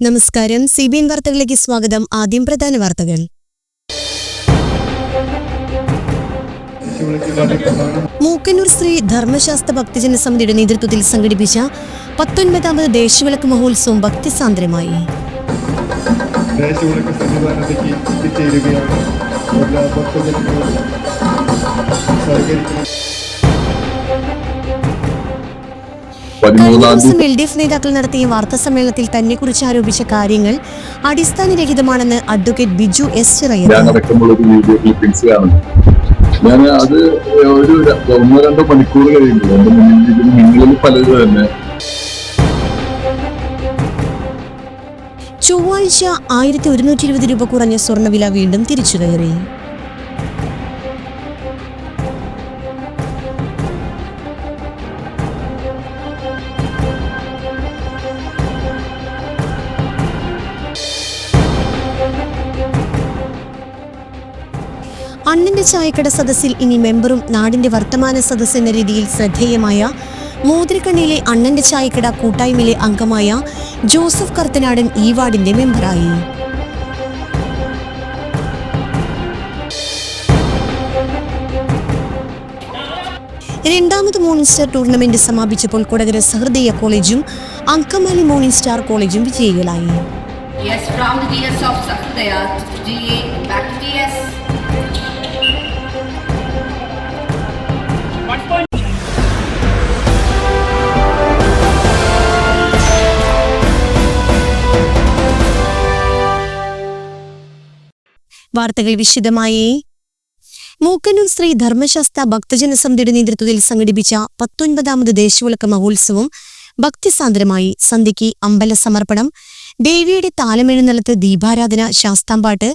നമസ്കാരം. C B N വാർത്തകളിലേക്ക് സ്വാഗതം. ആദ്യം പ്രധാന വാർത്തകൾ. മൂക്കന്നൂർ ശ്രീ ധർമ്മശാസ്ത്ര ഭക്തജന സമിതിയുടെ നേതൃത്വത്തിൽ സംഘടിപ്പിച്ച പത്തൊൻപതാമത് ദേശവിളക്ക് മഹോത്സവം ഭക്തിസാന്ദ്രമായി. സഹകരിക്കണം ദിവസം എൽ ഡി എഫ് നേതാക്കൾ നടത്തിയ വാർത്താ സമ്മേളനത്തിൽ തന്നെക്കുറിച്ച് ആരോപിച്ച കാര്യങ്ങൾ അടിസ്ഥാനരഹിതമാണെന്ന് അഡ്വക്കേറ്റ് ബിജു എസ് ചിറയർ ഞാൻ അത് ഒരു ഒന്നോ രണ്ടോ മണിക്കൂർ കഴിയുമ്പോൾ എന്റെ മുന്നിൽ ഇതിന് നിങ്ങളിൽ പലത് തന്നെ ചൊവ്വാഴ്ച ആയിരത്തി ഒരുന്നൂറ്റി ഇരുപത് രൂപ കുറഞ്ഞ സ്വർണവില വീണ്ടും തിരിച്ചു കയറി ചായക്കട സദസ്സിൽ ഇനി മെമ്പറും നാടിന്റെ വർത്തമാന സദസ് എന്ന രീതിയിൽ ശ്രദ്ധേയമായ മൂതിരിക്കണ്ണിയിലെ അണ്ണന്റെ ചായക്കട കൂട്ടായ്മയിലെ അംഗമായ ജോസഫ് കർത്തനാടൻ ഈ വാർഡിന്റെ മെമ്പറായി. രണ്ടാമത് മോർണിംഗ് സ്റ്റാർ ടൂർണമെന്റ് സമാപിച്ചപ്പോൾ കൊടകര സഹൃദയ കോളേജും അങ്കമാലി മോർണിംഗ് സ്റ്റാർ കോളേജും വിജയികളായി. Yes, from the DS of Sahdaya to DA back വാർത്തകൾ വിശദമായി. മൂക്കന്നൂർ ശ്രീ ധർമ്മശാസ്ത്ര ഭക്തജന സമിതിയുടെ നേതൃത്വത്തിൽ സംഘടിപ്പിച്ച പത്തൊൻപതാമത് ദേശവിളക്ക് മഹോത്സവം ഭക്തിസാന്ദ്രമായി. സന്ധ്യയ്ക്ക് അമ്പല സമർപ്പണം ദേവിയുടെ താലമെഴുന്നള്ളത്ത് ദീപാരാധന ശാസ്താംപാട്ട്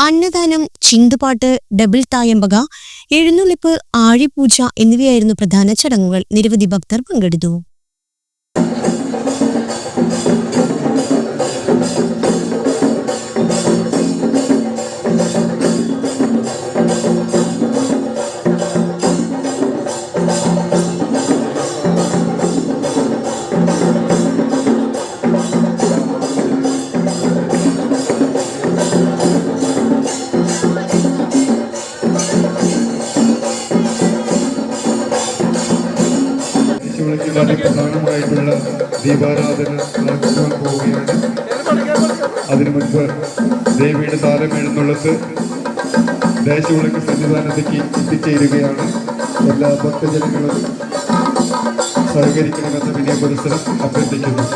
അന്നദാനം ചിന്തുപാട്ട് ഡബിൾ തായമ്പക എഴുന്നള്ളിപ്പ് ആഴിപൂജ എന്നിവയായിരുന്നു പ്രധാന ചടങ്ങുകൾ. നിരവധി ഭക്തർ പങ്കെടുത്തു. ദേശവിളക്കിൽ പ്രധാനമായിട്ടുള്ള ദീപാരാധന നടക്കുവാൻ പോവുകയാണ്. അതിനു മുൻപ് ദേവിയുടെ താരം എഴുന്നള്ളത്ത് ദേശവിളക്ക് സന്നിധാനത്തേക്ക് എത്തിച്ചേരുകയാണ്. എല്ലാ ഭക്തജനങ്ങളും സഹകരിക്കണമെന്ന് വിനയ പുരസ്സരം അഭ്യർത്ഥിക്കുന്നു.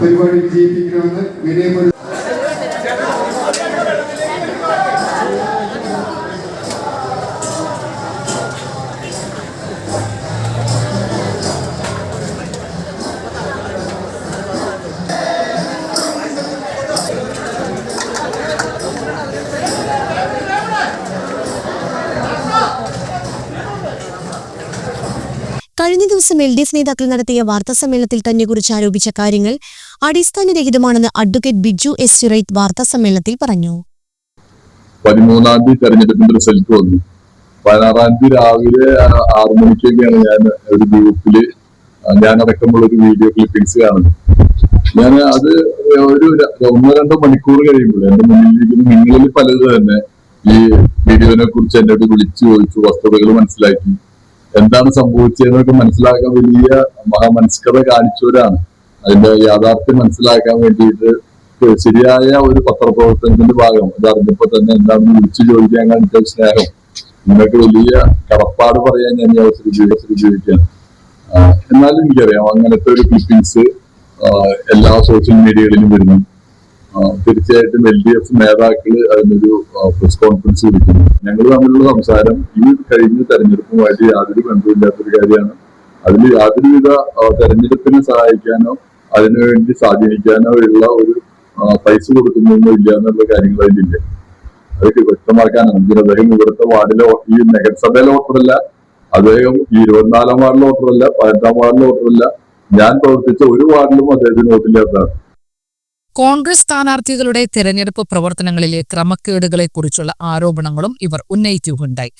പരിപാടി വിജയിപ്പിക്കണമെന്ന് വിനയപുര ദിവസം എൽ ഡി എഫ് നേതാക്കൾ നടത്തിയ വാർത്താ സമ്മേളനത്തിൽ തന്നെ കുറിച്ച് ആരോപിച്ച കാര്യങ്ങൾ അടിസ്ഥാനരഹിതമാണെന്ന് അഡ്വക്കേറ്റ് ബിജു എസ് ചിറൈത്ത് വാർത്താ സമ്മേളനത്തിൽ പറഞ്ഞു. പതിമൂന്നാം തീയതി തെരഞ്ഞെടുപ്പിന്റെ റിസൾട്ട് വന്നു. പതിനാറാം തീയതി രാവിലെ ആറു മണിക്കൊക്കെയാണ് ഞാൻ ഒരു ഗ്രൂപ്പിൽ ഞാനടക്കമുള്ള ഒരു വീഡിയോ ക്ലിപ്പിംഗ്സ് കാണുന്നത്. ഞാൻ അത് ഒരു ഒന്നോ രണ്ടോ മണിക്കൂർ കഴിയുമ്പോൾ എന്റെ മുന്നിലിരിക്കുന്ന നിങ്ങളിൽ പലത് തന്നെ ഈ വീഡിയോനെ കുറിച്ച് എന്നോട് വിളിച്ചു ചോദിച്ചു വസ്തുതകൾ മനസ്സിലാക്കി. എന്താണ് സംഭവിച്ചതെന്നൊക്കെ മനസ്സിലാക്കാൻ വലിയ മഹാമനസ്കത കാണിച്ചവരാണ്. അതിന്റെ യാഥാർത്ഥ്യം മനസ്സിലാക്കാൻ വേണ്ടിയിട്ട് ശരിയായ ഒരു പത്രപ്രവർത്തനത്തിന്റെ ഭാഗം അത് അറിഞ്ഞപ്പോ തന്നെ എന്താണെന്ന് വിളിച്ചു ചോദിക്കാൻ കാണിച്ച സ്നേഹം. നിങ്ങൾക്ക് വലിയ കടപ്പാട് പറയാൻ ഞാൻ ഈ അവസരം ഉപയോഗി- അവസരം ഉപയോഗിക്കുകയാണ് എന്നാലും എനിക്കറിയാം അങ്ങനത്തെ ഒരു ക്ലിപ്പിങ്സ് എല്ലാ സോഷ്യൽ മീഡിയകളിലും വരുന്നു. തീർച്ചയായിട്ടും എൽ ഡി എഫ് നേതാക്കൾ അതിനൊരു പ്രസ് കോൺഫറൻസ് വിളിക്കുന്നു. ഞങ്ങൾ തമ്മിലുള്ള സംസാരം ഈ കഴിഞ്ഞ തെരഞ്ഞെടുപ്പുമായിട്ട് യാതൊരു ബന്ധമില്ലാത്തൊരു കാര്യമാണ്. അതിൽ യാതൊരുവിധ തെരഞ്ഞെടുപ്പിനെ സഹായിക്കാനോ അതിനുവേണ്ടി സ്വാധീനിക്കാനോ ഉള്ള ഒരു പൈസ കൊടുക്കുന്നൊന്നും ഇല്ല എന്നുള്ള കാര്യങ്ങൾ അതിലില്ല. അതൊക്കെ വ്യക്തമാക്കാനാണ് അദ്ദേഹം ഇവിടുത്തെ വാർഡിലെ ഈ നഗരസഭയിലെ വോട്ടറല്ല അദ്ദേഹം ഈ ഇരുപത്തിനാലാം വാർഡിലെ വോട്ടറല്ല പതിനെട്ടാം വാർഡിലെ വോട്ടറല്ല. ഞാൻ പ്രവർത്തിച്ച ഒരു വാർഡിലും അദ്ദേഹത്തിന് വോട്ടില്ലാത്തതാണ്. കോൺഗ്രസ് സ്ഥാനാർത്ഥികളുടെ തെരഞ്ഞെടുപ്പ് പ്രവർത്തനങ്ങളിലെ ക്രമക്കേടുകളെക്കുറിച്ചുള്ള ആരോപണങ്ങളും ഇവർ ഉന്നയിക്കുകയുണ്ടായി.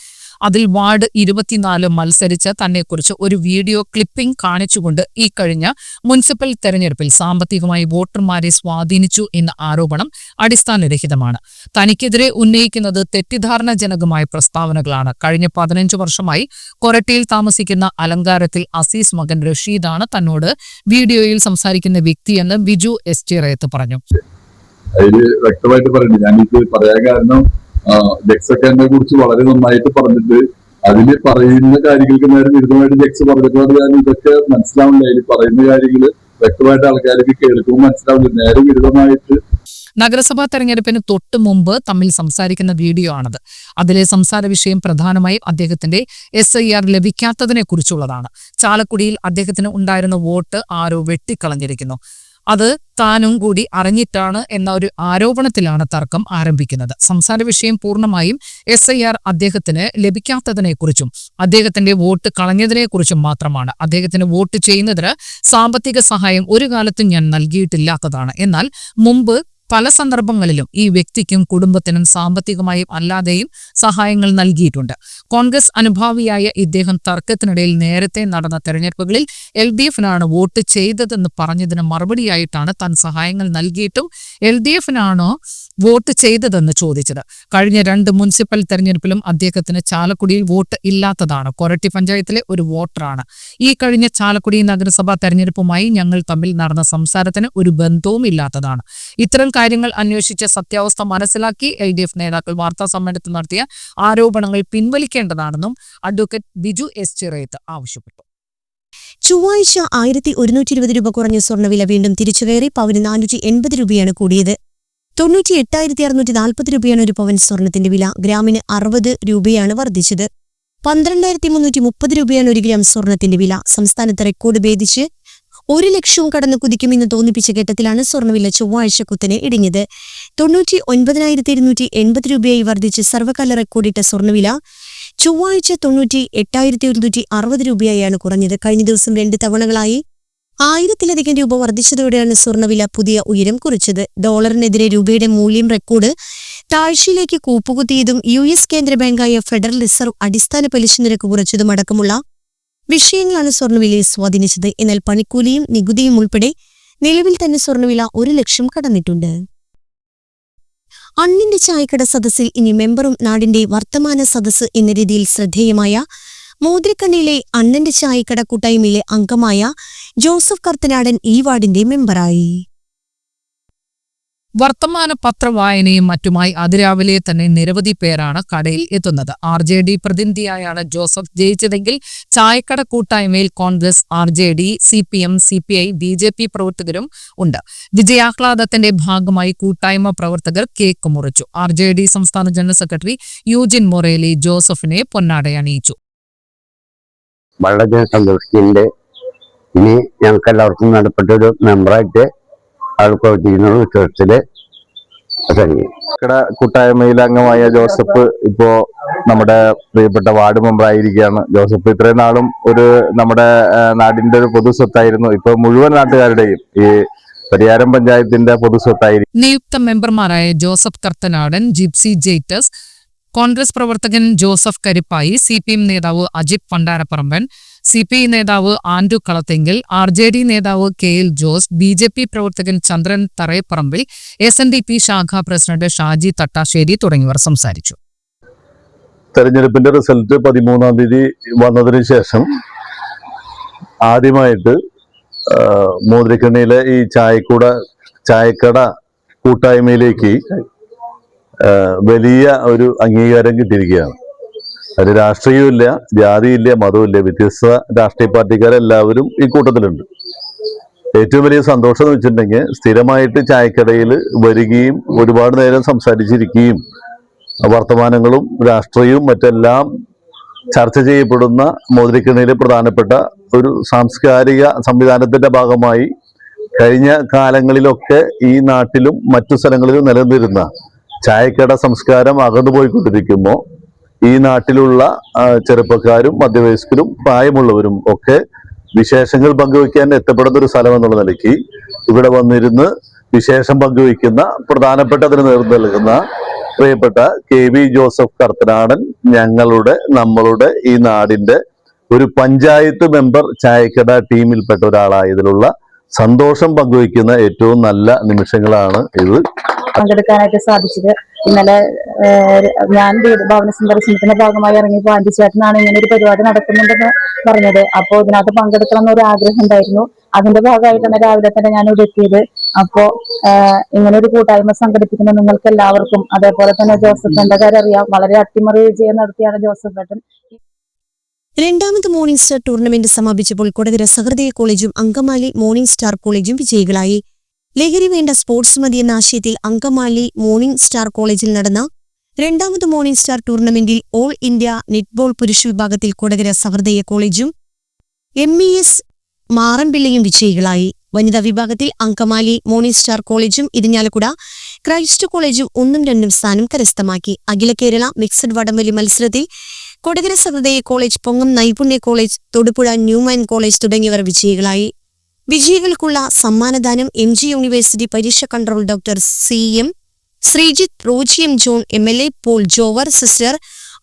അതിൽ വാർഡ് ഇരുപത്തിനാല് മത്സരിച്ച തന്നെക്കുറിച്ച് ഒരു വീഡിയോ ക്ലിപ്പിംഗ് കാണിച്ചുകൊണ്ട് ഈ കഴിഞ്ഞ മുനിസിപ്പൽ തെരഞ്ഞെടുപ്പിൽ സാമ്പത്തികമായി വോട്ടർമാരെ സ്വാധീനിച്ചു എന്ന ആരോപണം അടിസ്ഥാനരഹിതമാണ്. തനിക്കെതിരെ ഉന്നയിക്കുന്നത് തെറ്റിദ്ധാരണജനകമായ പ്രസ്താവനകളാണ്. കഴിഞ്ഞ പതിനഞ്ച് വർഷമായി കൊരട്ടിയിൽ താമസിക്കുന്ന അലങ്കാരത്തിൽ അസീസ് മകൻ റഷീദാണ് തന്നോട് വീഡിയോയിൽ സംസാരിക്കുന്ന വ്യക്തിയെന്ന് ബിജു എസ് ടി റേത്ത് പറഞ്ഞു. അതിൽ വ്യക്തമായിട്ട് പറയുന്നുണ്ട് ഞാനിത് പറയാൻ കാരണം ജക്സൊക്കെ എന്നെ കുറിച്ച് വളരെ നന്നായിട്ട് പറഞ്ഞിട്ട് അതിൽ പറയുന്ന കാര്യങ്ങൾക്ക് നേരെ വിരുദ്ധമായിട്ട് ജക്സ് പറഞ്ഞിട്ടുണ്ട് ഞാൻ ഇതൊക്കെ മനസ്സിലാവില്ല അതിൽ പറയുന്ന കാര്യങ്ങൾ വ്യക്തമായിട്ട് ആൾക്കാർക്ക് കേൾക്കുമ്പോൾ മനസ്സിലാവില്ല നേരെ വിരുദ്ധമായിട്ട് നഗരസഭാ തെരഞ്ഞെടുപ്പിന് തൊട്ട് മുമ്പ് തമ്മിൽ സംസാരിക്കുന്ന വീഡിയോ ആണത്. അതിലെ സംസാര വിഷയം പ്രധാനമായും അദ്ദേഹത്തിന്റെ എസ് ഐ ആർ ലഭിക്കാത്തതിനെ കുറിച്ചുള്ളതാണ്. ചാലക്കുടിയിൽ അദ്ദേഹത്തിന് ഉണ്ടായിരുന്ന വോട്ട് ആരോ വെട്ടിക്കളഞ്ഞിരിക്കുന്നു. അത് താനും കൂടി അറിഞ്ഞിട്ടാണ് എന്ന ഒരു ആരോപണത്തിലാണ് തർക്കം ആരംഭിക്കുന്നത്. സംസാര വിഷയം പൂർണമായും എസ് ഐ ആർ അദ്ദേഹത്തിന് ലഭിക്കാത്തതിനെക്കുറിച്ചും അദ്ദേഹത്തിന്റെ വോട്ട് കളഞ്ഞതിനെക്കുറിച്ചും മാത്രമാണ്. അദ്ദേഹത്തിന് വോട്ട് ചെയ്യുന്നതിന് സാമ്പത്തിക സഹായം ഒരു കാലത്തും ഞാൻ നൽകിയിട്ടില്ലാത്തതാണ്. എന്നാൽ മുമ്പ് പല സന്ദർഭങ്ങളിലും ഈ വ്യക്തിക്കും കുടുംബത്തിനും സാമ്പത്തികമായും അല്ലാതെയും സഹായങ്ങൾ നൽകിയിട്ടുണ്ട്. കോൺഗ്രസ് അനുഭാവിയായ ഇദ്ദേഹം തർക്കത്തിനിടയിൽ നേരത്തെ നടന്ന തെരഞ്ഞെടുപ്പുകളിൽ എൽ ഡി എഫിനാണ് വോട്ട് ചെയ്തതെന്ന് പറഞ്ഞതിന് മറുപടിയായിട്ടാണ് താൻ സഹായങ്ങൾ നൽകിയിട്ടും എൽ ഡി എഫിനാണോ വോട്ട് ചെയ്തതെന്ന് ചോദിച്ചത്. കഴിഞ്ഞ രണ്ട് മുനിസിപ്പൽ തെരഞ്ഞെടുപ്പിലും അദ്ദേഹത്തിന് ചാലക്കുടിയിൽ വോട്ട് ഇല്ലാത്തതാണ്. കൊരട്ടി പഞ്ചായത്തിലെ ഒരു വോട്ടറാണ്. ഈ കഴിഞ്ഞ ചാലക്കുടി നഗരസഭാ തെരഞ്ഞെടുപ്പുമായി ഞങ്ങൾ തമ്മിൽ നടന്ന സംസാരത്തിന് ഒരു ബന്ധവും ഇല്ലാത്തതാണ്. ഇത്തരം കാര്യങ്ങൾ അന്വേഷിച്ച് സത്യാവസ്ഥ മനസ്സിലാക്കി എൽ ഡി എഫ് നേതാക്കൾ വാർത്താ സമ്മേളനത്തിൽ നടത്തിയ ആരോപണങ്ങൾ പിൻവലിക്കേണ്ടതാണെന്നും അഡ്വക്കേറ്റ് ബിജു എസ് ചിറയത്ത് ആവശ്യപ്പെട്ടു. ചൊവ്വാഴ്ച ആയിരത്തി ഒരുന്നൂറ്റി ഇരുപത് രൂപ കുറഞ്ഞ സ്വർണവില വീണ്ടും തിരിച്ചുകയറി പവന് നാനൂറ്റി എൺപത് രൂപയാണ് കൂടിയത്. തൊണ്ണൂറ്റി എട്ടായിരത്തി അറുന്നൂറ്റി നാൽപ്പത് രൂപയാണ് ഒരു പവൻ സ്വർണത്തിന്റെ വില. ഗ്രാമിന് അറുപത് രൂപയാണ് വർദ്ധിച്ചത്. പന്ത്രണ്ടായിരത്തി മുന്നൂറ്റി മുപ്പത് രൂപയാണ് ഒരു ഗ്രാം സ്വർണത്തിന്റെ വില. സംസ്ഥാനത്ത് റെക്കോർഡ് ഭേദിച്ച് ഒരു ലക്ഷവും കടന്നു കുതിക്കുമെന്ന് തോന്നിപ്പിച്ച ഘട്ടത്തിലാണ് സ്വർണവില ചൊവ്വാഴ്ച കുത്തനെ ഇടിഞ്ഞത്. തൊണ്ണൂറ്റി ഒൻപതിനായിരത്തി ഇരുന്നൂറ്റി എൺപത് രൂപയായി വർദ്ധിച്ച് സർവകാല റെക്കോർഡിട്ട സ്വർണവില ചൊവ്വാഴ്ച തൊണ്ണൂറ്റി എട്ടായിരത്തി ഒരുന്നൂറ്റി അറുപത് രൂപയായാണ് കുറഞ്ഞത്. കഴിഞ്ഞ ദിവസം രണ്ട് തവണകളായി ആയിരത്തിലധികം രൂപ വർദ്ധിച്ചതോടെയാണ് സ്വർണവില പുതിയ ഉയരം കുറിച്ചത്. ഡോളറിനെതിരെ രൂപയുടെ മൂല്യം റെക്കോർഡ് താഴ്ചയിലേക്ക് കൂപ്പുകുത്തിയതും യു എസ് കേന്ദ്ര ബാങ്കായ ഫെഡറൽ റിസർവ് അടിസ്ഥാന പലിശ നിരക്ക് കുറച്ചതും അടക്കമുള്ള വിഷയങ്ങളാണ് സ്വർണവിലയെ സ്വാധീനിച്ചത്. എന്നാൽ പണിക്കൂലിയും നികുതിയും ഉൾപ്പെടെ നിലവിൽ തന്നെ സ്വർണവില ഒരു ലക്ഷം കടന്നിട്ടുണ്ട്. അണ്ണിന്റെ ചായക്കട സദസ്സിൽ ഇനി മെമ്പറും നാടിന്റെ വർത്തമാന സദസ്സ് എന്ന രീതിയിൽ ശ്രദ്ധേയമായ മോതിരക്കണ്ണിയിലെ അണ്ണന്റെ ചായക്കട കൂട്ടായ്മയിലെ അംഗമായ ജോസഫ് കർത്തനാടൻ ഈ വാർഡിന്റെ മെമ്പറായി. വർത്തമാന പത്രവായനയും മറ്റുമായി അതിരാവിലെ തന്നെ നിരവധി പേരാണ് കടയിൽ എത്തുന്നത്. ആർ ജെ ഡി പ്രതിനിധിയായാണ് ജോസഫ് ജയിച്ചതെങ്കിൽ ചായക്കട കൂട്ടായ്മയിൽ Congress R J D C P M C P I B J P പ്രവർത്തകരും ഉണ്ട്. വിജയാഹ്ലാദത്തിന്റെ ഭാഗമായി കൂട്ടായ്മ പ്രവർത്തകർ കേക്ക് മുറിച്ചു. ആർ ജെ ഡി സംസ്ഥാന ജനറൽ സെക്രട്ടറി യൂജിൻ മൊറേലി ജോസഫിനെ പൊന്നാടയണിയിച്ചു. ഇനി ഞങ്ങൾക്ക് എല്ലാവർക്കും നടപ്പെട്ട ഒരു മെമ്പറായിട്ട് ആൾ പ്രവർത്തിക്കുന്ന വിശ്വാസത്തിൽ കഴിഞ്ഞു ഇവിടെ കൂട്ടായ്മയിൽ അംഗമായ ജോസഫ് ഇപ്പോ നമ്മുടെ പ്രിയപ്പെട്ട വാർഡ് മെമ്പർ ആയിരിക്കുകയാണ് ജോസഫ് ഇത്രയും നാളും ഒരു നമ്മുടെ നാടിന്റെ ഒരു പൊതു സ്വത്തായിരുന്നു. ഇപ്പൊ മുഴുവൻ നാട്ടുകാരുടെയും ഈ പരിയാരം പഞ്ചായത്തിന്റെ പൊതു സ്വത്തായിരിക്കും നിയുക്ത മെമ്പർമാരായ ജോസഫ് കർത്തനാടൻ ജിപ്സി ജെയ്റ്റസ് കോൺഗ്രസ് പ്രവർത്തകൻ Joseph Karippayi C P M നേതാവ് Ajith Pandaraparamban C P I നേതാവ് ആൻഡു കളത്തെങ്കിൽ ആർ ജെ ഡി നേതാവ് K L Jose B J P പ്രവർത്തകൻ Chandran Tharayaparambil S N D P ശാഖാ പ്രസിഡന്റ് ഷാജി തട്ടാശ്ശേരി തുടങ്ങിയവർ സംസാരിച്ചു. തെരഞ്ഞെടുപ്പിന്റെ റിസൾട്ട് പതിമൂന്നാം തീയതി വന്നതിന് ശേഷം ആദ്യമായിട്ട് മോദിക്കണ്ണിയിലെ ഈ ചായക്കൂട ചായക്കട കൂട്ടായ്മയിലേക്ക് വലിയ ഒരു അംഗീകാരം കിട്ടിയിരിക്കുകയാണ്. അത് രാഷ്ട്രീയമില്ല ജാതിയില്ല മതവുമില്ല. വ്യത്യസ്ത രാഷ്ട്രീയ പാർട്ടിക്കാരെല്ലാവരും ഈ കൂട്ടത്തിലുണ്ട്. ഏറ്റവും വലിയ സന്തോഷം എന്ന് വെച്ചിട്ടുണ്ടെങ്കിൽ സ്ഥിരമായിട്ട് ചായക്കടയിൽ വരികയും ഒരുപാട് നേരം സംസാരിച്ചിരിക്കുകയും വർത്തമാനങ്ങളും രാഷ്ട്രീയവും മറ്റെല്ലാം ചർച്ച ചെയ്യപ്പെടുന്ന മോതിരിക്കണിയിലെ പ്രധാനപ്പെട്ട ഒരു സാംസ്കാരിക സംവിധാനത്തിന്റെ ഭാഗമായി കഴിഞ്ഞ കാലങ്ങളിലൊക്കെ ഈ നാട്ടിലും മറ്റു സ്ഥലങ്ങളിലും നിലനിന്നിരുന്ന ചായക്കട സംസ്കാരം അകന്നുപോയിക്കൊണ്ടിരിക്കുമ്പോൾ ഈ നാട്ടിലുള്ള ചെറുപ്പക്കാരും മധ്യവയസ്കരും പ്രായമുള്ളവരും ഒക്കെ വിശേഷങ്ങൾ പങ്കുവയ്ക്കാൻ എത്തപ്പെടുന്ന ഒരു സ്ഥലം എന്നുള്ള നിലയ്ക്ക് ഇവിടെ വന്നിരുന്ന് വിശേഷം പങ്കുവയ്ക്കുന്ന പ്രധാനപ്പെട്ടതിന് നേതൃത്വം നൽകുന്ന പ്രിയപ്പെട്ട കെ വി ജോസഫ് കർത്തനാടൻ ഞങ്ങളുടെ നമ്മളുടെ ഈ നാടിന്റെ ഒരു പഞ്ചായത്ത് മെമ്പർ ചായക്കട ടീമിൽപ്പെട്ട ഒരാളായതിലുള്ള സന്തോഷം പങ്കുവയ്ക്കുന്ന ഏറ്റവും നല്ല നിമിഷങ്ങളാണ് ഇത്. പങ്കെടുക്കാനായിട്ട് സാധിച്ചത്. ഇന്നലെ ഞാൻ ഭവന സന്ദർശനത്തിന്റെ ഭാഗമായി ഇറങ്ങിയപ്പോൾ ആന്റി ചേട്ടനാണ് ഇങ്ങനെ ഒരു പരിപാടി നടക്കുന്നുണ്ടെന്ന് പറഞ്ഞത്. അപ്പോൾ ഇതിനകത്ത് പങ്കെടുക്കണം എന്നൊരു ആഗ്രഹം ഉണ്ടായിരുന്നു. അതിന്റെ ഭാഗമായിട്ടാണ് രാവിലെ തന്നെ ഞാൻ ഇവിടെ എത്തിയത്. അപ്പോ ഇങ്ങനെ ഒരു കൂട്ടായ്മ സംഘടിപ്പിക്കുന്ന നിങ്ങൾക്ക് എല്ലാവർക്കും അതേപോലെ തന്നെ ജോസഫ് അറിയാം. വളരെ അട്ടിമറി വിജയം നടത്തിയാണ് ജോസഫ് ഏട്ടൻ. രണ്ടാമത് മോർണിംഗ് സ്റ്റാർ ടൂർണമെന്റ് സമാപിച്ചപ്പോൾ കൊടകര സഹൃദയ കോളേജും അങ്കമാലി മോർണിംഗ് സ്റ്റാർ കോളേജും വിജയികളായി. ലഹരി വേണ്ട സ്പോർട്സ് മതി എന്ന ആശയത്തിൽ അങ്കമാലി മോർണിംഗ് സ്റ്റാർ കോളേജിൽ നടന്ന രണ്ടാമത് മോർണിംഗ് സ്റ്റാർ ടൂർണമെന്റിൽ ഓൾ ഇന്ത്യ നെറ്റ്ബോൾ പുരുഷ വിഭാഗത്തിൽ കൊടകര സഹൃദയ കോളേജും എം ഇ എസ് മാറമ്പിള്ളയും വിജയികളായി. വനിതാ വിഭാഗത്തിൽ അങ്കമാലി മോർണിംഗ് സ്റ്റാർ കോളേജും ഇരിഞ്ഞാലക്കുട ക്രൈസ്റ്റ് കോളേജും ഒന്നും രണ്ടും സ്ഥാനം കരസ്ഥമാക്കി. അഖില കേരള മിക്സഡ് വടംവലി മത്സരത്തിൽ കൊടകര സഹൃദയ കോളേജ് പൊങ്ങം നൈപുണ്യ കോളേജ് തൊടുപുഴ ന്യൂമാൻ കോളേജ് തുടങ്ങിയവർ വിജയികളായി. വിജയികൾക്കുള്ള സമ്മാനദാനം എം ജി യൂണിവേഴ്സിറ്റി പരീക്ഷ control doctor C M Sreejith Roji M John M L A Paul jowar sister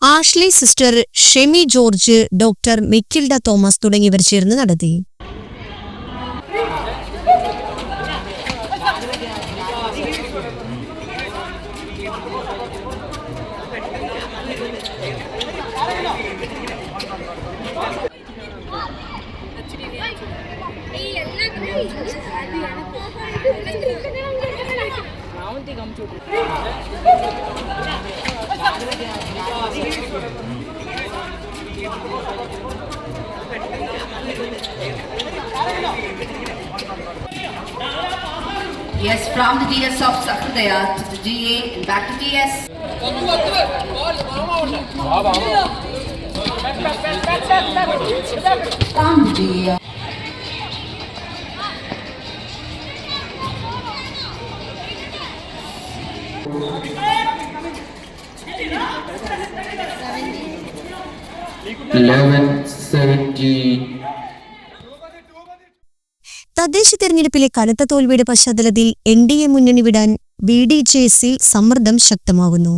Ashley sister Shemi George doctor മിക്കിൽഡ Thomas തുടങ്ങിയവർ ചേർന്ന് നടത്തി. Yes, from the DS of Sakradaya to the DA and back to DS. From the GA. eleven seventy തദ്ദേശ തെരഞ്ഞെടുപ്പിലെ കനത്ത തോൽവിയുടെ പശ്ചാത്തലത്തിൽ N D A മുന്നണി വിടാൻ ബി ഡി ജെ എസിൽ സമ്മർദ്ദം ശക്തമാകുന്നു.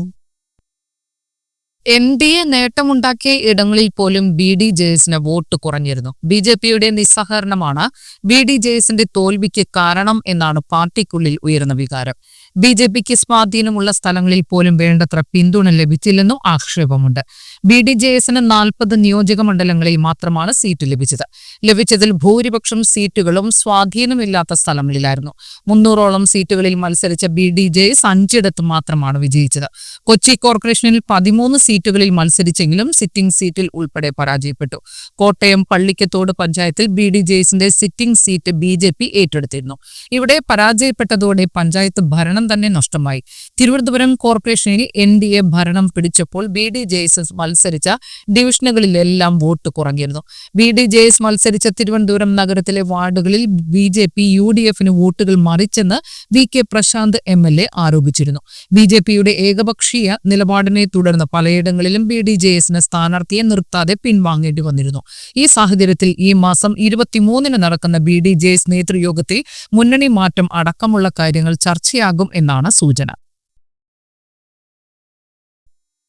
എൻ ഡി എ നേട്ടമുണ്ടാക്കിയ ഇടങ്ങളിൽ പോലും ബി ഡി ജെ എസിന് വോട്ട് കുറഞ്ഞിരുന്നു. ബി ജെ പിയുടെ നിസ്സഹകരണമാണ് ബി ഡി ജെ എസിന്റെ തോൽവിക്ക് കാരണം എന്നാണ് പാർട്ടിക്കുള്ളിൽ ഉയർന്ന വികാരം. ബി ജെ പിക്ക് സ്വാധീനമുള്ള സ്ഥലങ്ങളിൽ പോലും വേണ്ടത്ര പിന്തുണ ലഭിച്ചില്ലെന്നും ആക്ഷേപമുണ്ട്. ബി ഡി ജെ എസിന് നാൽപ്പത് നിയോജക മണ്ഡലങ്ങളിൽ മാത്രമാണ് സീറ്റ് ലഭിച്ചത്. ലഭിച്ചതിൽ ഭൂരിപക്ഷം സീറ്റുകളും സ്വാധീനമില്ലാത്ത സ്ഥലങ്ങളിലായിരുന്നു. മുന്നൂറോളം സീറ്റുകളിൽ മത്സരിച്ച ബി ഡി ജെ എസ് അഞ്ചിടത്ത് മാത്രമാണ് വിജയിച്ചത്. കൊച്ചി കോർപ്പറേഷനിൽ പതിമൂന്ന് സീറ്റുകളിൽ മത്സരിച്ചെങ്കിലും സിറ്റിംഗ് സീറ്റിൽ ഉൾപ്പെടെ പരാജയപ്പെട്ടു. കോട്ടയം പള്ളിക്കത്തോട് പഞ്ചായത്തിൽ ബി ഡി ജെ എസിന്റെ sitting seat B J P ഏറ്റെടുത്തിരുന്നു. ഇവിടെ പരാജയപ്പെട്ടതോടെ പഞ്ചായത്ത് ഭരണം തന്നെ നഷ്ടമായി. തിരുവനന്തപുരം കോർപ്പറേഷനിൽ എൻ ഡി എ ഭരണം പിടിച്ചപ്പോൾ ബി ഡി ജെ എസ് മത്സരിച്ച ഡിവിഷനുകളിലെല്ലാം വോട്ട് കുറഞ്ഞിരുന്നു. ബി ഡി ജെ എസ് മത്സരിച്ച തിരുവനന്തപുരം നഗരത്തിലെ വാർഡുകളിൽ B J P U D എഫിന് വോട്ടുകൾ മറിച്ചെന്ന് V K Prashanth M L A ആരോപിച്ചിരുന്നു. ബി ജെ പിയുടെ ഏകപക്ഷീയ നിലപാടിനെ തുടർന്ന് പലയിടങ്ങളിലും ബി ഡി ജെ എസിന് സ്ഥാനാർത്ഥിയെ നിർത്താതെ പിൻവാങ്ങേണ്ടി വന്നിരുന്നു. ഈ സാഹചര്യത്തിൽ ഈ മാസം ഇരുപത്തിമൂന്നിന് നടക്കുന്ന ബി ഡി ജെ എസ് നേതൃയോഗത്തിൽ മുന്നണി മാറ്റം അടക്കമുള്ള കാര്യങ്ങൾ ചർച്ചയാകും എന്നാണ് സൂചന.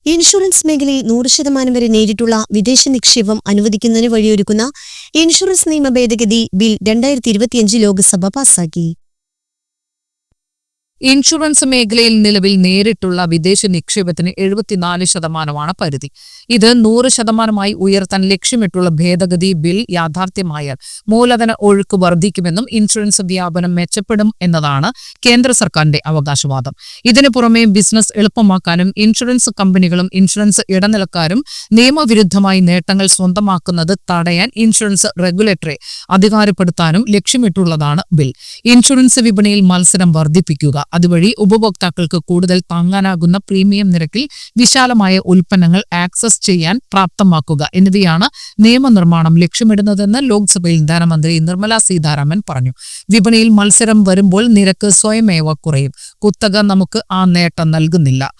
ഇൻഷുറൻസ് മേഖലയിൽ നൂറ് ശതമാനം വരെ നേരിട്ടുള്ള വിദേശ നിക്ഷേപം അനുവദിക്കുന്നതിന് വഴിയൊരുക്കുന്ന ഇൻഷുറൻസ് നിയമ ഭേദഗതി ബിൽ രണ്ടായിരത്തി ഇരുപത്തിയഞ്ച് ലോക്സഭ പാസാക്കി. ഇൻഷുറൻസ് മേഖലയിൽ നിലവിൽ നേരിട്ടുള്ള വിദേശ നിക്ഷേപത്തിന് എഴുപത്തിനാല് ശതമാനമാണ് പരിധി. ഇത് നൂറ് ശതമാനമായി ഉയർത്താൻ ലക്ഷ്യമിട്ടുള്ള ഭേദഗതി ബിൽ യാഥാർത്ഥ്യമായാൽ മൂലധന ഒഴുക്ക് വർദ്ധിക്കുമെന്നും ഇൻഷുറൻസ് വ്യാപനം മെച്ചപ്പെടും എന്നതാണ് കേന്ദ്ര സർക്കാരിന്റെ അവകാശവാദം. ഇതിനു പുറമെ ബിസിനസ് എളുപ്പമാക്കാനും ഇൻഷുറൻസ് കമ്പനികളും ഇൻഷുറൻസ് ഇടനിലക്കാരും നിയമവിരുദ്ധമായി നേട്ടങ്ങൾ സ്വന്തമാക്കുന്നത് തടയാൻ ഇൻഷുറൻസ് റെഗുലേറ്ററെ അധികാരപ്പെടുത്താനും ലക്ഷ്യമിട്ടുള്ളതാണ് ബിൽ. ഇൻഷുറൻസ് വിപണിയിൽ മത്സരം വർദ്ധിപ്പിക്കുക. അതുവഴി ഉപഭോക്താക്കൾക്ക് കൂടുതൽ താങ്ങാനാകുന്ന പ്രീമിയം നിരക്കിൽ വിശാലമായ ഉൽപ്പന്നങ്ങൾ ആക്സസ് ചെയ്യാൻ പ്രാപ്തമാക്കുക എന്നിവയാണ് നിയമനിർമ്മാണം ലക്ഷ്യമിടുന്നതെന്ന് ലോക്സഭയിൽ ധനമന്ത്രി നിർമ്മല സീതാരാമൻ പറഞ്ഞു. വിപണിയിൽ മത്സരം വരുമ്പോൾ നിരക്ക് സ്വയമേവ കുറയും. കുത്തക നമുക്ക് ആ നേട്ടം നൽകുന്നില്ല.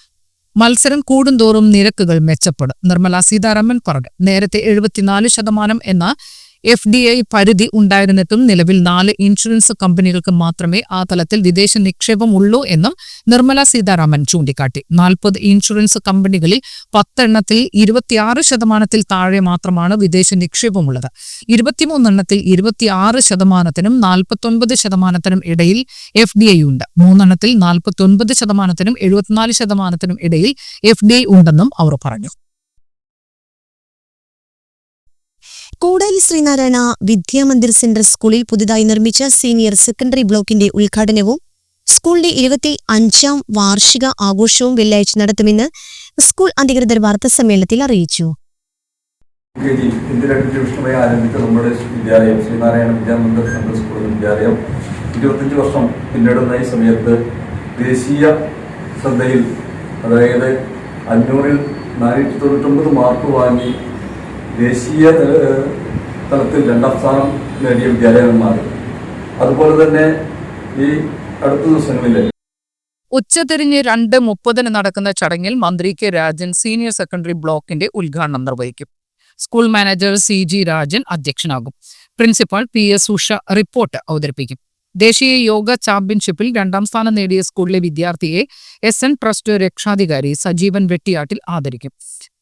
മത്സരം കൂടുന്തോറും നിരക്കുകൾ മെച്ചപ്പെടും നിർമ്മല സീതാരാമൻ പറഞ്ഞു. നേരത്തെ എഴുപത്തിനാല് ശതമാനം എന്ന എഫ് ഡി ഐ പരിധി ഉണ്ടായിരുന്നിട്ടും നിലവിൽ നാല് ഇൻഷുറൻസ് കമ്പനികൾക്ക് മാത്രമേ ആ തലത്തിൽ വിദേശ നിക്ഷേപം ഉള്ളൂ എന്നും നിർമ്മല സീതാരാമൻ ചൂണ്ടിക്കാട്ടി. നാൽപ്പത് ഇൻഷുറൻസ് കമ്പനികളിൽ പത്തെണ്ണത്തിൽ ഇരുപത്തിയാറ് ശതമാനത്തിൽ താഴെ മാത്രമാണ് വിദേശ നിക്ഷേപമുള്ളത്. ഇരുപത്തിമൂന്നെണ്ണത്തിൽ ഇരുപത്തിയാറ് ശതമാനത്തിനും നാൽപ്പത്തൊൻപത് ശതമാനത്തിനും ഇടയിൽ എഫ് ഡി ഐ ഉണ്ട്. മൂന്നെണ്ണത്തിൽ നാൽപ്പത്തൊൻപത് ശതമാനത്തിനും എഴുപത്തിനാല് ശതമാനത്തിനും ഇടയിൽ എഫ് ഡി ഐ ഉണ്ടെന്നും അവർ പറഞ്ഞു. കൂടാലി ശ്രീനാരായണ വിദ്യാമന്ദിർ സെൻട്രൽ സ്കൂളിൽ പുതുതായി നിർമ്മിച്ച സീനിയർ സെക്കൻഡറി ബ്ലോക്കിന്റെ ഉദ്ഘാടനവും സ്കൂളിന്റെ ഇരുപത്തി അഞ്ചാം വാർഷിക ആഘോഷവും വെള്ളിയാഴ്ച നടത്തുമെന്ന് സ്കൂൾ അധികൃതർ അറിയിച്ചു. ഹിന്ദി രണ്ട് ഡിവിഷനുമായി ആരംഭിച്ച നമ്മുടെ ശ്രീനാരായണ സെൻട്രൽ ഇരുപത്തഞ്ച് വർഷം പിന്നിടുന്ന ഈ സമയത്ത് ദേശീയ ശ്രദ്ധയിൽ അതായത് അഞ്ഞൂറിൽ നാനൂറ്റി തൊണ്ണൂറ്റൊമ്പത് മാർക്ക് വാങ്ങി ദേശീയ തലത്തിൽ രണ്ടാം സ്ഥാനം നേടിയ വിദ്യാലയങ്ങൾ മാറി അതുപോലെ തന്നെ ഈ അടുത്ത ദിവസങ്ങളിൽ ഉച്ചതിരിഞ്ഞ് രണ്ട് മുപ്പതിന് നടക്കുന്ന ചടങ്ങിൽ മന്ത്രി കെ. രാജൻ സീനിയർ സെക്കൻഡറി ബ്ലോക്കിന്റെ ഉദ്ഘാടനം നിർവഹിക്കും. School manager C. G. Rajan അധ്യക്ഷനാകും. Principal P. S. Usha report അവതരിപ്പിക്കും. ദേശീയ യോഗ ചാമ്പ്യൻഷിപ്പിൽ രണ്ടാം സ്ഥാനം നേടിയ സ്കൂളിലെ വിദ്യാർത്ഥിയെ എസ്. എൻ. ട്രസ്റ്റ് രക്ഷാധികാരി സജീവൻ വെട്ടിയാട്ടിൽ ആദരിക്കും.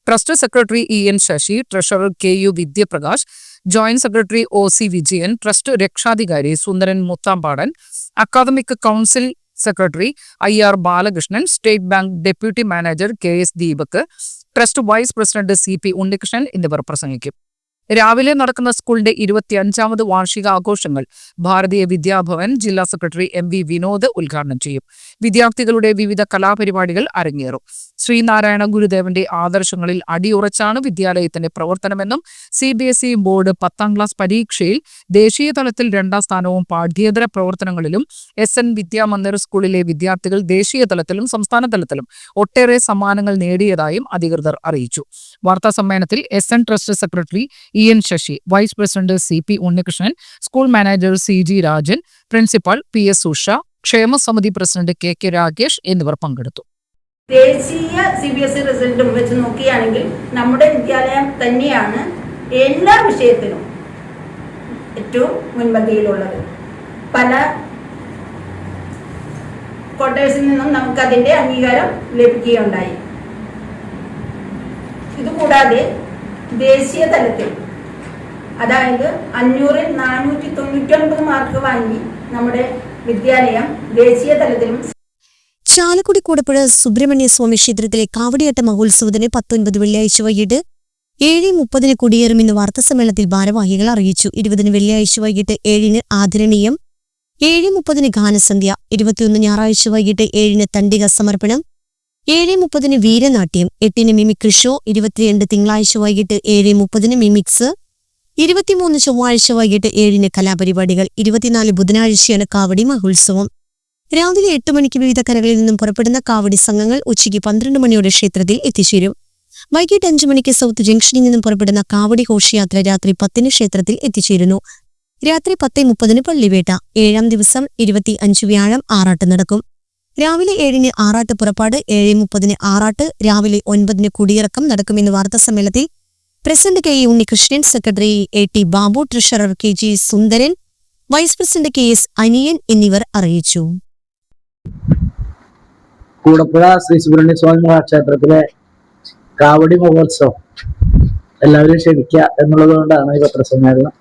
Trust secretary E N Sasi treasurer K U Vidyaprakash joint secretary O C Vijayan trust രക്ഷാധികാരി Sundaran Muthambadan academic council secretary I R Balakrishnan state bank deputy manager K S Deepak trust vice president C P Unnikrishnan എന്നിവർ പ്രസംഗിക്കും. രാവിലെ നടക്കുന്ന സ്കൂളിന്റെ ഇരുപത്തിയഞ്ചാമത് വാർഷികാഘോഷങ്ങൾ ഭാരതീയ വിദ്യാഭവൻ ജില്ലാ secretary M V Vinod ഉദ്ഘാടനം ചെയ്യും. വിദ്യാർത്ഥികളുടെ വിവിധ കലാപരിപാടികൾ അരങ്ങേറും. ശ്രീനാരായണ ഗുരുദേവന്റെ ആദർശങ്ങളിൽ അടിയുറച്ചാണ് വിദ്യാലയത്തിന്റെ പ്രവർത്തനമെന്നും C B S E board പത്താം ക്ലാസ് പരീക്ഷയിൽ ദേശീയ തലത്തിൽ രണ്ടാം സ്ഥാനവും പാഠ്യേതര പ്രവർത്തനങ്ങളിലും എസ് എൻ വിദ്യാമന്ദിർ സ്കൂളിലെ വിദ്യാർത്ഥികൾ ദേശീയ തലത്തിലും സംസ്ഥാന തലത്തിലും ഒട്ടേറെ സമ്മാനങ്ങൾ നേടിയതായും അധികൃതർ അറിയിച്ചു. വാർത്താ സമ്മേളനത്തിൽ S N trust secretary E N Sasi vice president C P Unnikrishnan school manager C G Rajan principal P S Usha ക്ഷേമസമിതി president K K Rakesh എന്നിവർ പങ്കെടുത്തു. ദേശീയ സി ബി എസ് ഇ റിസൾട്ടും വെച്ച് നോക്കുകയാണെങ്കിൽ നമ്മുടെ വിദ്യാലയം തന്നെയാണ് എല്ലാ വിഷയത്തിലും ഏറ്റവും മുൻപന്തിയിലുള്ളത്. പല ക്വാർട്ടേഴ്സിൽ നിന്നും നമുക്ക് അതിന്റെ അംഗീകാരം ലഭിക്കുകയുണ്ടായി. ഇതുകൂടാതെ ദേശീയ തലത്തിൽ അതായത് അഞ്ഞൂറിൽ നാനൂറ്റി തൊണ്ണൂറ്റി ഒൻപത് മാർക്ക് വാങ്ങി നമ്മുടെ വിദ്യാലയം ദേശീയ തലത്തിലും ചാലക്കുടി കൂടപ്പുഴ സുബ്രഹ്മണ്യ സ്വാമി ക്ഷേത്രത്തിലെ കാവടിയാട്ട മഹോത്സവത്തിന് പത്തൊൻപത് വെള്ളിയാഴ്ച വൈകിട്ട് ഏഴ് മുപ്പതിന് കൊടിയേറുമെന്ന് വാർത്താസമ്മേളനത്തിൽ ഭാരവാഹികൾ അറിയിച്ചു. ഇരുപതിന് വെള്ളിയാഴ്ച വൈകിട്ട് ഏഴിന് ആദരണീയം ഏഴ് മുപ്പതിന് ഗാനസന്ധ്യ ഇരുപത്തിയൊന്ന് ഞായറാഴ്ച വൈകിട്ട് ഏഴിന് തണ്ടിക സമർപ്പണം ഏഴ് മുപ്പതിന് വീരനാട്യം എട്ടിന് മിമിക്രി ഷോ ഇരുപത്തിരണ്ട് തിങ്കളാഴ്ച വൈകിട്ട് ഏഴ് മുപ്പതിന് മിമിക്സ് ഇരുപത്തിമൂന്ന് ചൊവ്വാഴ്ച വൈകിട്ട് ഏഴിന് കലാപരിപാടികൾ ഇരുപത്തിനാല് ബുധനാഴ്ചയാണ് കാവടി മഹോത്സവം. രാവിലെ എട്ട് മണിക്ക് വിവിധ കരകളിൽ നിന്നും പുറപ്പെടുന്ന കാവടി സംഘങ്ങൾ ഉച്ചയ്ക്ക് പന്ത്രണ്ട് മണിയോടെ ക്ഷേത്രത്തിൽ എത്തിച്ചേരും. വൈകിട്ട് അഞ്ചു മണിക്ക് സൗത്ത് ജംഗ്ഷനിൽ നിന്നും പുറപ്പെടുന്ന കാവടി ഘോഷയാത്ര രാത്രി പത്തിന് ക്ഷേത്രത്തിൽ എത്തിച്ചേരുന്നു. രാത്രി പത്തേ മുപ്പതിന് പള്ളിവേട്ട ഏഴാം ദിവസം ഇരുപത്തി അഞ്ച് വ്യാഴം ആറാട്ട് നടക്കും. രാവിലെ ഏഴിന് ആറാട്ട് പുറപ്പാട് ഏഴ് മുപ്പതിന് ആറാട്ട് രാവിലെ ഒൻപതിന് കുടിയിറക്കം നടക്കുമെന്ന് വാർത്താസമ്മേളനത്തിൽ president K E Unnikrishnan secretary A T Babu treasurer K G Sundaran vice president K S Aniyan എന്നിവർ അറിയിച്ചു. കൂടപ്പുഴ ശ്രീ സുബ്രഹ്മണ്യ സ്വാമി മഹാക്ഷേത്രത്തിലെ കാവടി മഹോത്സവം എല്ലാവരും ക്ഷണിക്കുക എന്നുള്ളത് കൊണ്ടാണ് ഈ പത്രസമ്മേളനം.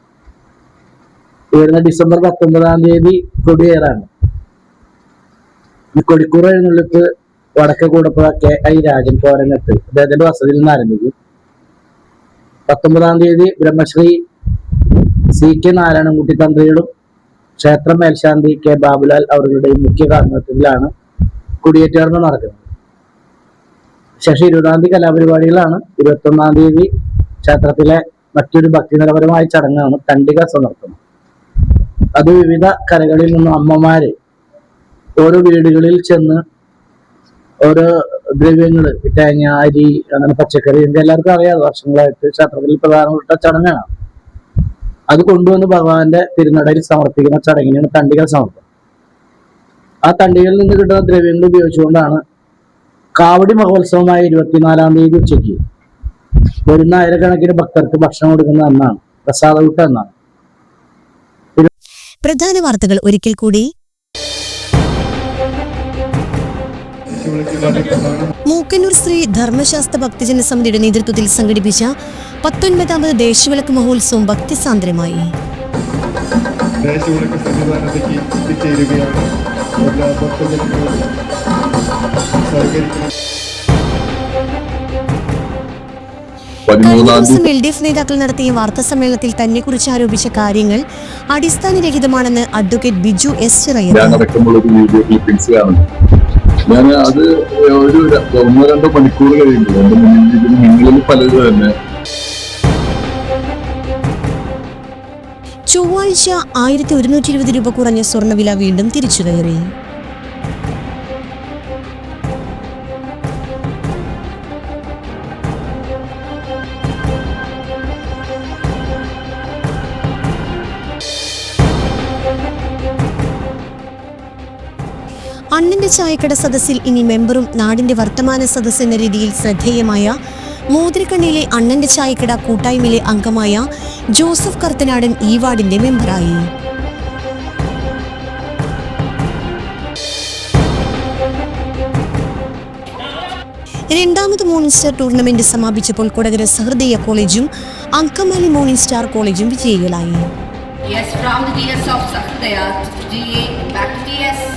വരുന്ന ഡിസംബർ പത്തൊമ്പതാം തീയതി കൊടിയേറാണ്. ഈ കൊടിക്കൂറ എഴുന്നള്ളിപ്പ് വടക്കേ കൂടപ്പുഴ കെ ഐ രാജൻ കോരങ്ങത്ത് അദ്ദേഹത്തിന്റെ വസതിയിൽ നിന്ന് ആരംഭിക്കും. പത്തൊമ്പതാം തീയതി ബ്രഹ്മശ്രീ സി കെ നാരായണൻകുട്ടി തന്ത്രിയുടെയും ക്ഷേത്ര മേൽശാന്തി കെ ബാബുലാൽ അവരുടെയും മുഖ്യ കാരണത്തിലാണ് കുടിയേറ്റം നടക്കുന്നത്. ശേഷം ഇരുപതാം തീയതി കലാപരിപാടികളാണ്. ഇരുപത്തി ഒന്നാം തീയതി ക്ഷേത്രത്തിലെ മറ്റൊരു ഭക്തിനിരപരമായ ചടങ്ങാണ് തണ്ടിക സമർപ്പണം. അത് വിവിധ കലകളിൽ നിന്നും അമ്മമാര് ഓരോ വീടുകളിൽ ചെന്ന് ഓരോ ദ്രവ്യങ്ങൾ തേങ്ങ അരി അങ്ങനെ പച്ചക്കറി എന്ത് എല്ലാവർക്കും അറിയാം. വർഷങ്ങളായിട്ട് ക്ഷേത്രത്തിൽ പ്രധാനപ്പെട്ട ചടങ്ങാണ്. അത് കൊണ്ടുവന്ന് ഭഗവാന്റെ തിരുനടയിൽ സമർപ്പിക്കുന്ന ചടങ്ങിനാണ് തണ്ടികൾ സമർപ്പണം. ആ തണ്ടികളിൽ നിന്ന് കിട്ടുന്ന ദ്രവ്യങ്ങൾ ഉപയോഗിച്ചുകൊണ്ടാണ് കാവടി മഹോത്സവമായ ഇരുപത്തിനാലാം തീയതി ഉച്ചയ്ക്ക് വരുന്ന ആയിരക്കണക്കിന് ഭക്തർക്ക് ഭക്ഷണം കൊടുക്കുന്ന എന്നാണ് പ്രസാദകൂട്ട എന്നാണ് പ്രധാന വാർത്തകൾ ഒരിക്കൽ കൂടി മൂക്കന്നൂർ ശ്രീ ധർമ്മശാസ്ത്ര ഭക്തജന സമിതിയുടെ നേതൃത്വത്തിൽ സംഘടിപ്പിച്ച പത്തൊൻപതാമത് ദേശവിളക്ക് മഹോത്സവം ഭക്തിസാന്ദ്രമായി. ദേശവിളക്ക് സംവിധാനത്തേക്ക് എത്തിച്ചേരുകയാണ് എല്ലാ ഭക്തജനങ്ങളും സഹകരിക്കണം കഴിഞ്ഞ പതിമൂന്നാം ദിവസം തീയതി എൽ ഡി എഫ് നേതാക്കൾ നടത്തിയ വാർത്താ സമ്മേളനത്തിൽ തന്നെക്കുറിച്ച് ആരോപിച്ച കാര്യങ്ങൾ അടിസ്ഥാനരഹിതമാണെന്ന് അഡ്വക്കേറ്റ് ബിജു എസ് ചിറയത്ത് ഞാൻ അത് ഒരു ഒന്നോ രണ്ടോ മണിക്കൂർ കഴിയുമ്പോൾ പലരും തന്നെ. ചൊവ്വാഴ്ച ആയിരത്തി ഒരുന്നൂറ്റി ഇരുപത് രൂപ കുറഞ്ഞ സ്വർണവില വീണ്ടും തിരിച്ചു കയറി ചായക്കട സദസ്സിൽ ഇനി മെമ്പറും നാടിന്റെ വർത്തമാന സദസ് എന്ന രീതിയിൽ ശ്രദ്ധേയമായ മോതിരക്കണ്ണിയിലെ അണ്ണന്റെ ചായക്കട കൂട്ടായ്മയിലെ അംഗമായ ജോസഫ് കർത്തനാടൻ ഈ വാർഡിന്റെ മെമ്പറായി രണ്ടാമത് മോർണിംഗ് സ്റ്റാർ ടൂർണമെന്റ് സമാപിച്ചപ്പോൾ കൊടകര സഹൃദയ കോളേജും അങ്കമാലി മോർണിംഗ് സ്റ്റാർ കോളേജും വിജയികളായി Yes, from the DS of Sakhdaya to DA, back to DS.